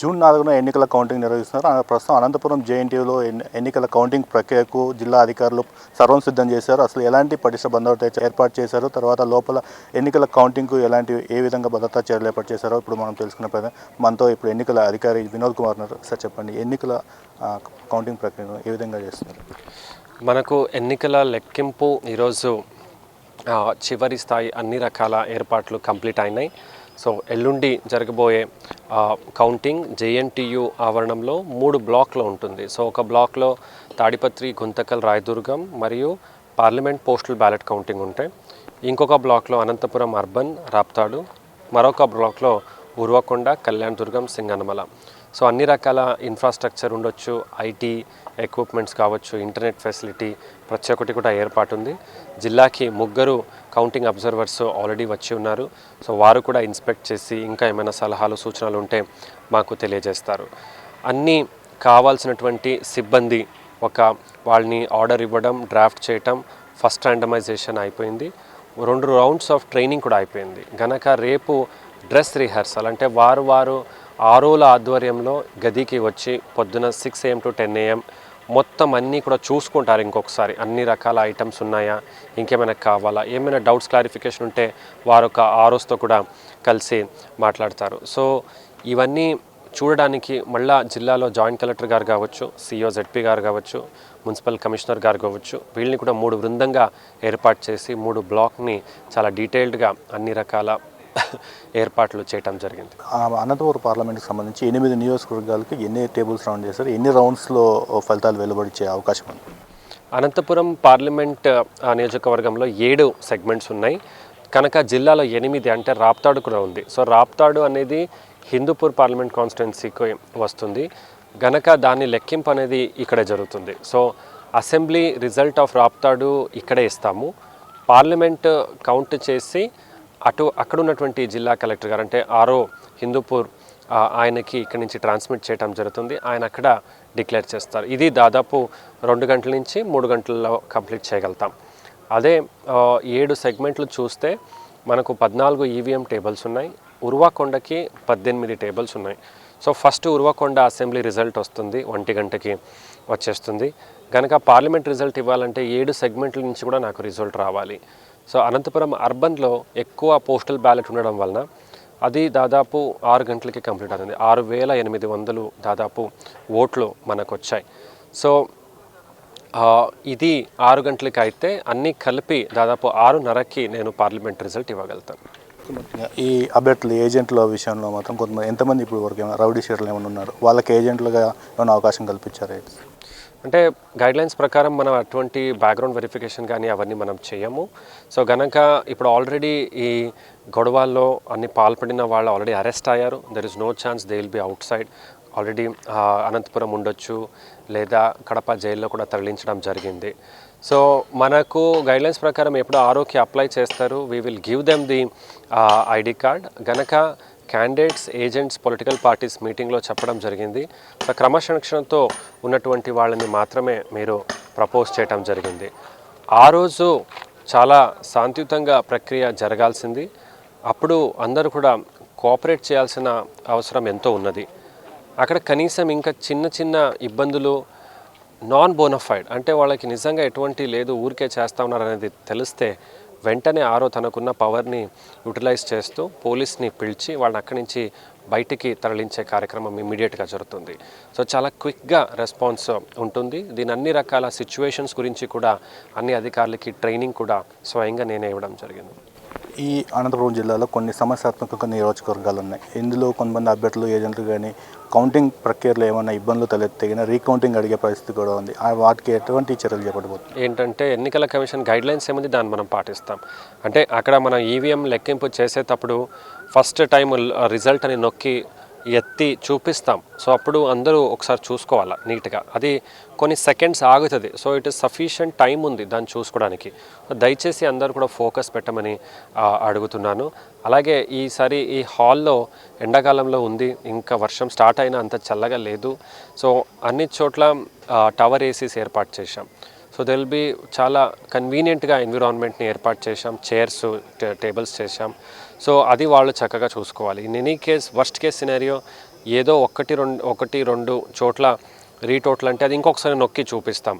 June నాలుగున ఎన్నికల counting నిర్వహిస్తున్నారు. ప్రస్తుతం అనంతపురం జేఎన్టీయూలో ఎన్నికల కౌంటింగ్ ప్రక్రియకు జిల్లా అధికారులు సర్వం సిద్ధం చేశారు. అసలు ఎలాంటి పటిష్ట భద్రత ఏర్పాటు చేశారు? తర్వాత లోపల ఎన్నికల కౌంటింగ్కు ఎలాంటి ఏ విధంగా భద్రతా చర్యలు ఏర్పాటు చేశారో ఇప్పుడు మనం తెలుసుకునే ప్రయత్నం మనతో ఇప్పుడు ఎన్నికల అధికారి వినోద్ కుమార్ ఉన్నారు. సార్ చెప్పండి. ఎన్నికల కౌంటింగ్ ప్రక్రియను ఏ విధంగా చేస్తున్నారు? మనకు ఎన్నికల లెక్కింపు ఈరోజు చివరి స్థాయి అన్ని రకాల ఏర్పాట్లు కంప్లీట్ అయినాయి. సో ఎల్లుండి జరగబోయే కౌంటింగ్ జేఎన్టీయు ఆవరణంలో మూడు బ్లాక్లో ఉంటుంది. సో ఒక బ్లాక్లో తాడిపత్రి గుంతకల్ రాయదుర్గం మరియు పార్లమెంట్ పోస్టల్ బ్యాలెట్ కౌంటింగ్ ఉంటాయి. ఇంకొక బ్లాక్లో అనంతపురం అర్బన్ రాప్తాడు. మరొక బ్లాక్లో ఉర్వకొండ కళ్యాణ్ దుర్గం సింగనమల. సో అన్ని రకాల ఇన్ఫ్రాస్ట్రక్చర్ ఉండొచ్చు. ఐటీ ఎక్విప్మెంట్స్ కావచ్చు ఇంటర్నెట్ ఫెసిలిటీ ప్రతి ఒక్కటి కూడా ఏర్పాటు ఉంది. జిల్లాకి ముగ్గురు కౌంటింగ్ అబ్జర్వర్స్ ఆల్రెడీ వచ్చి ఉన్నారు. సో వారు కూడా ఇన్స్పెక్ట్ చేసి ఇంకా ఏమైనా సలహాలు సూచనలు ఉంటే మాకు తెలియజేస్తారు. అన్నీ కావాల్సినటువంటి సిబ్బంది ఒక వాళ్ళని ఆర్డర్ ఇవ్వడం డ్రాఫ్ట్ చేయటం ఫస్ట్ ర్యాండమైజేషన్ అయిపోయింది. రెండు రౌండ్స్ ఆఫ్ ట్రైనింగ్ కూడా అయిపోయింది. గనక రేపు డ్రెస్ రిహార్సల్ అంటే వారు వారు ఆరోల ఆధ్వర్యంలో గదికి వచ్చి పొద్దున six AM to ten AM మొత్తం అన్నీ కూడా చూసుకుంటారు ఇంకొకసారి. అన్ని రకాల ఐటమ్స్ ఉన్నాయా? ఇంకేమైనా కావాలా? ఏమైనా డౌట్స్ క్లారిఫికేషన్ ఉంటే వారు ఒక ఆరోస్తో కూడా కలిసి మాట్లాడతారు. సో ఇవన్నీ చూడడానికి మళ్ళా జిల్లాలో జాయింట్ కలెక్టర్ గారు కావచ్చు సిఇఓ జెడ్పీ గారు కావచ్చు మున్సిపల్ కమిషనర్ గారు కావచ్చు వీళ్ళని కూడా మూడు బృందంగా ఏర్పాటు చేసి మూడు బ్లాక్ని చాలా డీటెయిల్డ్గా అన్ని రకాల ఏర్పాట్లు చేయటం జరిగింది. అనంతపురం పార్లమెంట్కి సంబంధించి ఎనిమిది నియోజకవర్గాలకి ఎన్ని టేబుల్స్ రౌండ్ చేశారు? ఎన్ని రౌండ్స్లో ఫలితాలు వెలువడించే అవకాశం ఉంది? అనంతపురం పార్లమెంట్ నియోజకవర్గంలో ఏడు సెగ్మెంట్స్ ఉన్నాయి. కనుక జిల్లాలో ఎనిమిది అంటే రాప్తాడు కూడా ఉంది. సో రాప్తాడు అనేది హిందూపూర్ పార్లమెంట్ కాన్స్టిట్యున్సీకి వస్తుంది. గనక దాని లెక్కింపు అనేది ఇక్కడే జరుగుతుంది. So assembly result of Raptadu ఇక్కడే ఇస్తాము. పార్లమెంట్ కౌంట్ చేసి అటు అక్కడ ఉన్నటువంటి జిల్లా కలెక్టర్ గారు అంటే ఆరో హిందూపూర్ ఆయనకి ఇక్కడి నుంచి ట్రాన్స్మిట్ చేయడం జరుగుతుంది. ఆయన అక్కడ డిక్లేర్ చేస్తారు. ఇది దాదాపు రెండు గంటల నుంచి మూడు గంటల్లో కంప్లీట్ చేయగలుగుతాం. అదే ఏడు సెగ్మెంట్లు చూస్తే మనకు పద్నాలుగు ఈవీఎం టేబుల్స్ ఉన్నాయి. ఉర్వాకొండకి పద్దెనిమిది టేబుల్స్ ఉన్నాయి. So first Uravakonda assembly result వస్తుంది ఒంటి గంటకి వచ్చేస్తుంది. కనుక పార్లమెంట్ రిజల్ట్ ఇవ్వాలంటే ఏడు సెగ్మెంట్ల నుంచి కూడా నాకు రిజల్ట్ రావాలి. సో అనంతపురం అర్బన్లో ఎక్కువ పోస్టల్ బ్యాలెట్ ఉండడం వలన అది దాదాపు ఆరు గంటలకి కంప్లీట్ అవుతుంది. ఆరు వేల ఎనిమిది వందలు దాదాపు ఓట్లు మనకు వచ్చాయి సో ఇది ఆరు గంటలకి అయితే అన్నీ కలిపి దాదాపు ఆరున్నరకి నేను పార్లమెంట్ రిజల్ట్ ఇవ్వగలుగుతాను. ఈ అభ్యర్థులు ఏజెంట్ల విషయంలో మాత్రం కొంతమంది ఎంతమంది ఇప్పుడు వరకు ఏమైనా రౌడీ షీటర్లు ఏమైనా ఉన్నారు. వాళ్ళకి ఏజెంట్లుగా ఏమైనా అవకాశం కల్పించారు? అంటే గైడ్లైన్స్ ప్రకారం మనం అటువంటి బ్యాక్గ్రౌండ్ వెరిఫికేషన్ కానీ అవన్నీ మనం చేయము. సో గనక ఇప్పుడు ఆల్రెడీ ఈ గొడవల్లో అన్ని పాల్పడిన వాళ్ళు ఆల్రెడీ అరెస్ట్ అయ్యారు. There is no chance they will be outside already Anantapuram ఉండొచ్చు. లేదా కడప జైల్లో కూడా తరలించడం జరిగింది. సో మనకు గైడ్లైన్స్ ప్రకారం ఎప్పుడు ఆరోగ్య అప్లై చేస్తారు. We will give them the ID card గనక క్యాండిడేట్స్ ఏజెంట్స్ పొలిటికల్ పార్టీస్ మీటింగ్లో చెప్పడం జరిగింది. సో క్రమశిక్షణతో ఉన్నటువంటి వాళ్ళని మాత్రమే మీరు ప్రపోజ్ చేయటం జరిగింది. ఆ రోజు చాలా శాంతియుతంగా ప్రక్రియ జరగాల్సింది. అప్పుడు అందరూ కూడా కోఆపరేట్ చేయాల్సిన అవసరం ఎంతో ఉన్నది. అక్కడ కనీసం ఇంకా చిన్న చిన్న ఇబ్బందులు నాన్ బోనఫైడ్ అంటే వాళ్ళకి నిజంగా ఎటువంటి లేదు ఊరికే చేస్తా ఉన్నారు అనేది తెలిస్తే వెంటనే ఆరో తనకున్న పవర్ని యూటిలైజ్ చేస్తూ పోలీస్ని పిలిచి వాళ్ళని అక్కడి నుంచి బయటికి తరలించే కార్యక్రమం ఇమీడియట్గా జరుగుతుంది. సో చాలా క్విక్గా రెస్పాన్స్ ఉంటుంది. దీని అన్ని రకాల సిచ్యువేషన్స్ గురించి కూడా అన్ని అధికారులకి ట్రైనింగ్ కూడా స్వయంగా నేనే ఇవ్వడం జరిగింది. ఈ అనంతపురం జిల్లాలో కొన్ని సమస్యాత్మక నియోజకవర్గాలు ఉన్నాయి. ఇందులో కొంతమంది అభ్యర్థులు ఏజెంట్లు కానీ కౌంటింగ్ ప్రక్రియలో ఏమైనా ఇబ్బందులు తలెత్తిగిన రీకౌంటింగ్ అడిగే పరిస్థితి కూడా ఉంది. ఆ వాటికి ఎటువంటి చర్యలు చేపట్టబోతుంది ఏంటంటే ఎన్నికల కమిషన్ గైడ్ లైన్స్ ఏముంది? దాన్ని మనం పాటిస్తాం. అంటే అక్కడ మనం ఈవీఎం లెక్కింపు చేసేటప్పుడు ఫస్ట్ టైం రిజల్ట్ అని నొక్కి ఎత్తి చూపిస్తాం. సో అప్పుడు అందరూ ఒకసారి చూసుకోవాలి నీట్గా. అది కొన్ని సెకండ్స్ ఆగుతుంది. So it is sufficient time ఉంది దాన్ని చూసుకోవడానికి. దయచేసి అందరూ కూడా ఫోకస్ పెట్టమని అడుగుతున్నాను. అలాగే ఈసారి ఈ హాల్లో ఎండాకాలంలో ఉంది. ఇంకా వర్షం స్టార్ట్ అయినా అంత చల్లగా లేదు. సో అన్ని చోట్ల టవర్ ఏసీస్ ఏర్పాటు చేశాం. సో దెల్ బి చాలా కన్వీనియంట్గా ఎన్విరాన్మెంట్ని ఏర్పాటు చేశాం. చైర్స్ టేబుల్స్ చేశాం. సో అది వాళ్ళు చక్కగా చూసుకోవాలి. In any case worst case scenario ఏదో ఒకటి రెండు ఒకటి రెండు చోట్ల రీటోట్లు అంటే అది ఇంకొకసారి నొక్కి చూపిస్తాం.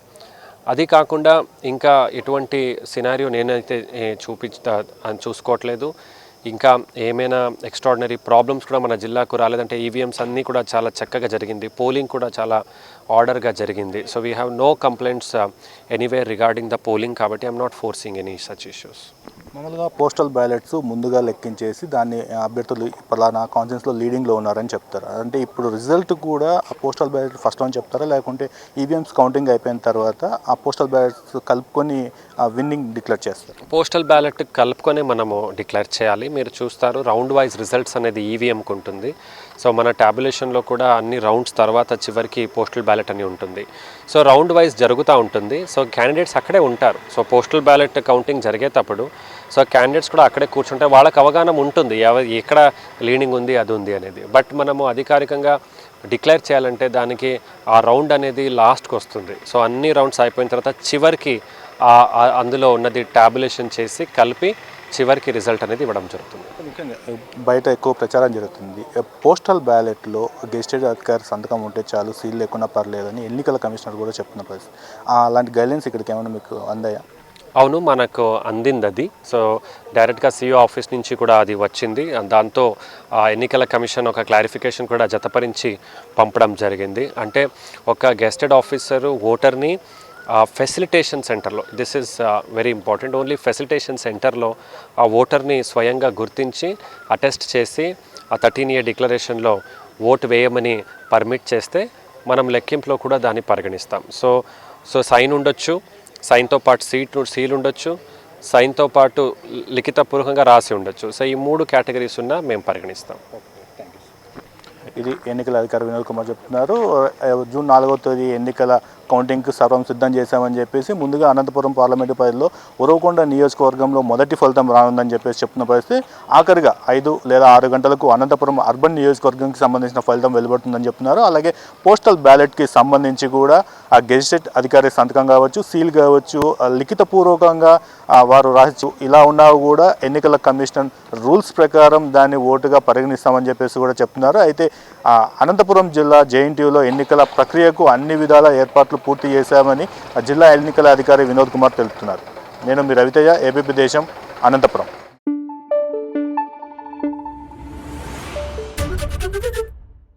అది కాకుండా ఇంకా ఎటువంటి సినారియో నేనైతే ఏ, అని చూసుకోవట్లేదు. ఇంకా ఏమైనా ఎక్స్ట్రాడినరీ ప్రాబ్లమ్స్ కూడా మన జిల్లాకు రాలేదంటే ఈవీఎంస్ అన్నీ కూడా చాలా చక్కగా జరిగింది. పోలింగ్ కూడా చాలా ఆర్డర్గా జరిగింది. So we have no complaints anywhere regarding the polling కాబట్టి I'm not forcing any such issues మామూలుగా పోస్టల్ బ్యాలెట్స్ ముందుగా లెక్కించేసి దాన్ని అభ్యర్థులు పలానా కాన్ఫరెన్స్లో లీడింగ్లో ఉన్నారని చెప్తారు. అంటే ఇప్పుడు రిజల్ట్ కూడా ఆ పోస్టల్ బ్యాలెట్ ఫస్ట్ అని చెప్తారా? లేకుంటే ఈవీఎంస్ కౌంటింగ్ అయిపోయిన తర్వాత ఆ పోస్టల్ బ్యాలెట్స్ కలుపుకొని విన్నింగ్ డిక్లేర్ చేస్తారు? పోస్టల్ బ్యాలెట్ కలుపుకొని మనము డిక్లేర్ చేయాలి. మీరు చూస్తారు రౌండ్ వైజ్ రిజల్ట్స్ అనేది ఈవీఎంకి ఉంటుంది. సో మన ట్యాబులేషన్లో కూడా అన్ని రౌండ్స్ తర్వాత చివరికి పోస్టల్ బ్యాలెట్ అని ఉంటుంది. సో రౌండ్ వైజ్ జరుగుతూ ఉంటుంది. సో క్యాండిడేట్స్ అక్కడే ఉంటారు. సో పోస్టల్ బ్యాలెట్ కౌంటింగ్ జరిగేటప్పుడు సో క్యాండిడేట్స్ కూడా అక్కడే కూర్చుంటే వాళ్ళకి అవగాహన ఉంటుంది. ఎక్కడ లీనింగ్ ఉంది అది ఉంది అనేది. బట్ మనము అధికారికంగా డిక్లేర్ చేయాలంటే దానికి ఆ రౌండ్ అనేది లాస్ట్కి వస్తుంది. సో అన్ని రౌండ్స్ అయిపోయిన తర్వాత చివరికి అందులో ఉన్నది ట్యాబులేషన్ చేసి కలిపి చివరికి రిజల్ట్ అనేది ఇవ్వడం జరుగుతుంది. ముఖ్యంగా బయట ఎక్కువ ప్రచారం జరుగుతుంది. పోస్టల్ బ్యాలెట్లో గెస్టెడ్ అధికారి సంతకం ఉంటే చాలు సీల్ లేకుండా పర్లేదని ఎన్నికల కమిషనర్ కూడా చెప్తున్న పరిస్థితి. అలాంటి గైడ్లైన్స్ ఇక్కడికి ఏమైనా మీకు అందాయా? అవును మనకు అందింది అది సో డైరెక్ట్గా సీఓ ఆఫీస్ నుంచి కూడా అది వచ్చింది. దాంతో ఆ ఎన్నికల కమిషన్ ఒక క్లారిఫికేషన్ కూడా జతపరించి పంపడం జరిగింది. అంటే ఒక గెస్టెడ్ ఆఫీసరు ఓటర్ని ఫెసిలిటేషన్ సెంటర్లో this is very important only facilitation సెంటర్లో ఆ ఓటర్ని uh, స్వయంగా గుర్తించి అటెస్ట్ చేసి ఆ థర్టీన్ ఇయర్ డిక్లరేషన్లో ఓటు వేయమని పర్మిట్ చేస్తే మనం లెక్కింపులో కూడా దాన్ని పరిగణిస్తాం. సో సో సైన్ ఉండొచ్చు సైన్తో పాటు సీట్ సీల్ ఉండొచ్చు సైన్తో పాటు లిఖితపూర్వకంగా రాసి ఉండొచ్చు. సో ఈ మూడు కేటగిరీస్ ఉన్నా మేము పరిగణిస్తాం. ఇది ఎన్నికల అధికారి వినోద్ కుమార్ చెప్తున్నారు. జూన్ నాలుగో తేదీ ఎన్నికల కౌంటింగ్కి సర్వం సిద్ధం చేశామని చెప్పేసి ముందుగా అనంతపురం పార్లమెంటు పరిధిలో ఉరవకొండ నియోజకవర్గంలో మొదటి ఫలితం రానుందని చెప్పేసి చెప్తున్న పరిస్థితి. ఆఖరిగా ఐదు లేదా ఆరు గంటలకు అనంతపురం అర్బన్ నియోజకవర్గంకి సంబంధించిన ఫలితం వెలువడుతుందని చెప్తున్నారు. అలాగే పోస్టల్ బ్యాలెట్కి సంబంధించి కూడా ఆ గెజిటెడ్ అధికారి సంతకం కావచ్చు సీల్ కావచ్చు లిఖితపూర్వకంగా వారు రాసి ఇలా ఉన్నా కూడా ఎన్నికల కమిషన్ రూల్స్ ప్రకారం దాన్ని ఓటుగా పరిగణిస్తామని చెప్పేసి కూడా చెప్తున్నారు. అయితే అనంతపురం జిల్లా జేఎన్టీయూలో ఎన్నికల ప్రక్రియకు అన్ని విధాల ఏర్పాట్లు పూర్తి చేశామని ఆ జిల్లా ఎన్నికల అధికారి వినోద్ కుమార్ తెలుపుతున్నారు. నేను మీ రవితేజ ఏబీపీ దేశం అనంతపురం.